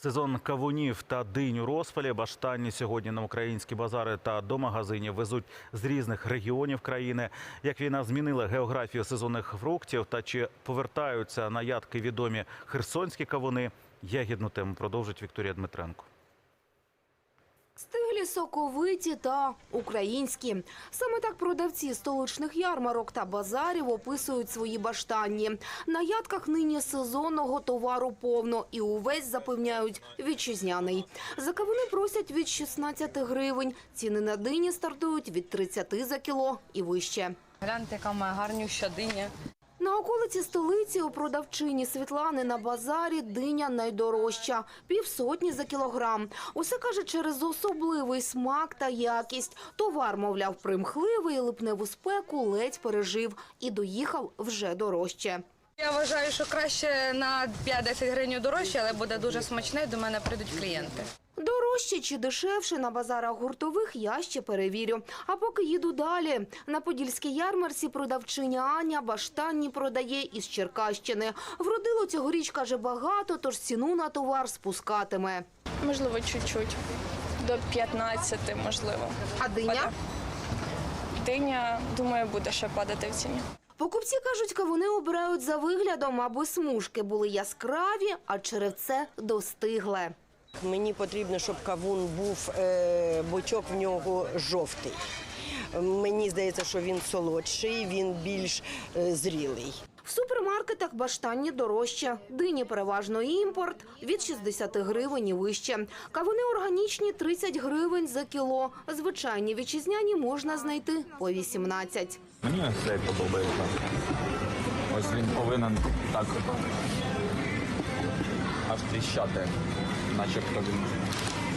Сезон кавунів та динь у розпалі баштанні сьогодні на українські базари та до магазинів везуть з різних регіонів країни. Як війна змінила географію сезонних фруктів та чи повертаються на ядки відомі херсонські кавуни? Ягідну тему продовжить Вікторія Дмитренко. Стиглі, соковиті та українські. Саме так продавці столичних ярмарок та базарів описують свої баштанні. На ядках нині сезонного товару повно і увесь запевняють вітчизняний. За кавуни просять від 16 гривень. Ціни на дині стартують від 30 за кіло і вище. Гляньте, яка моя гарнюща диня. На околиці столиці у продавчині Світлани на базарі диня найдорожча – півсотні за кілограм. Усе каже через особливий смак та якість. Товар, мовляв, примхливий, липневу спеку ледь пережив і доїхав вже дорожче. Я вважаю, що краще на 5-10 гривень дорожче, але буде дуже смачне, до мене прийдуть клієнти. Дорожче чи дешевше на базарах гуртових я ще перевірю. А поки їду далі. На Подільській ярмарці продавчиня Аня баштанні продає із Черкащини. Вродило цьогоріч, каже, багато, тож ціну на товар спускатиме. Можливо, чуть-чуть. До 15, можливо. А диня? Диня, думаю, буде ще падати в ціні. Покупці кажуть, кавуни обирають за виглядом, аби смужки були яскраві, а черевце достигле. Мені потрібно, щоб кавун був е, бочок в нього жовтий. Мені здається, що він солодший, він більш е, зрілий. В супермаркетах баштанні дорожче. Дині переважно імпорт від 60 гривень і вище. Кавуни органічні 30 гривень за кіло. Звичайні вітчизняні можна знайти по 18. Мені цей подобається. Ось він повинен так аж тріщати, начебто він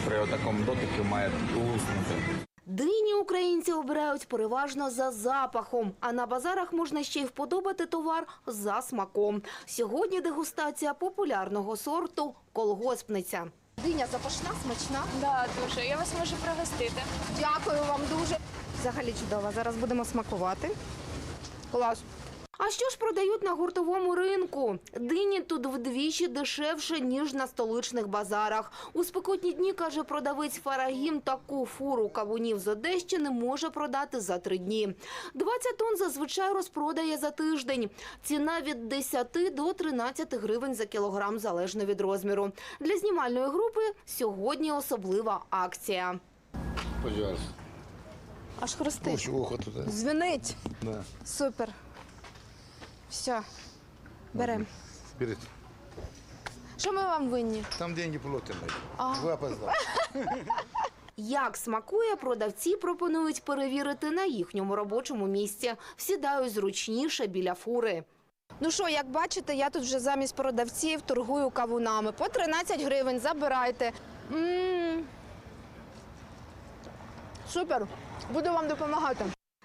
при такому дотику має луснути. Дині українці обирають переважно за запахом, а на базарах можна ще й вподобати товар за смаком. Сьогодні дегустація популярного сорту колгоспниця. Диня запашна, смачна. Да, дуже. Я вас можу пригостити. Дякую вам дуже. Взагалі чудово. Зараз будемо смакувати. Клас. А що ж продають на гуртовому ринку? Дині тут вдвічі дешевше, ніж на столичних базарах. У спекотні дні, каже продавець Фарагім, таку фуру кавунів з Одещини може продати за три дні. 20 тонн зазвичай розпродає за тиждень. Ціна від 10 до 13 гривень за кілограм, залежно від розміру. Для знімальної групи сьогодні особлива акція. Пожалуйста. Аж хрустить. Дзвінить. Да. Супер. Все. Беремо. Берите. Що ми вам винні? Там деньги платим. Вы опоздали. Як смакує, продавці пропонують перевірити на їхньому робочому місці. Сідають зручніше біля фури. Ну що, як бачите, я тут вже замість продавців торгую кавунами. По 13 гривень забирайте. м Супер, буду вам допомагати.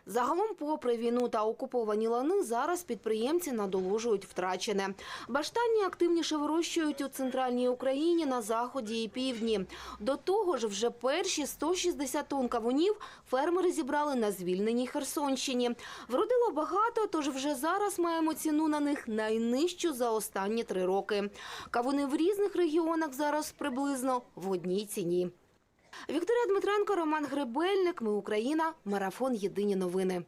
Загалом, попри війну та окуповані лани, зараз підприємці надолужують втрачене. Баштанні активніше вирощують у центральній Україні, на заході і півдні. До того ж, вже перші 160 тонн кавунів фермери зібрали на звільненій Херсонщині. Вродило багато, тож вже зараз маємо ціну на них найнижчу за останні три роки. Кавуни в різних регіонах зараз приблизно в одній ціні. Вікторія Дмитренко, Роман Гребельник. Ми Україна. Марафон. Єдині новини.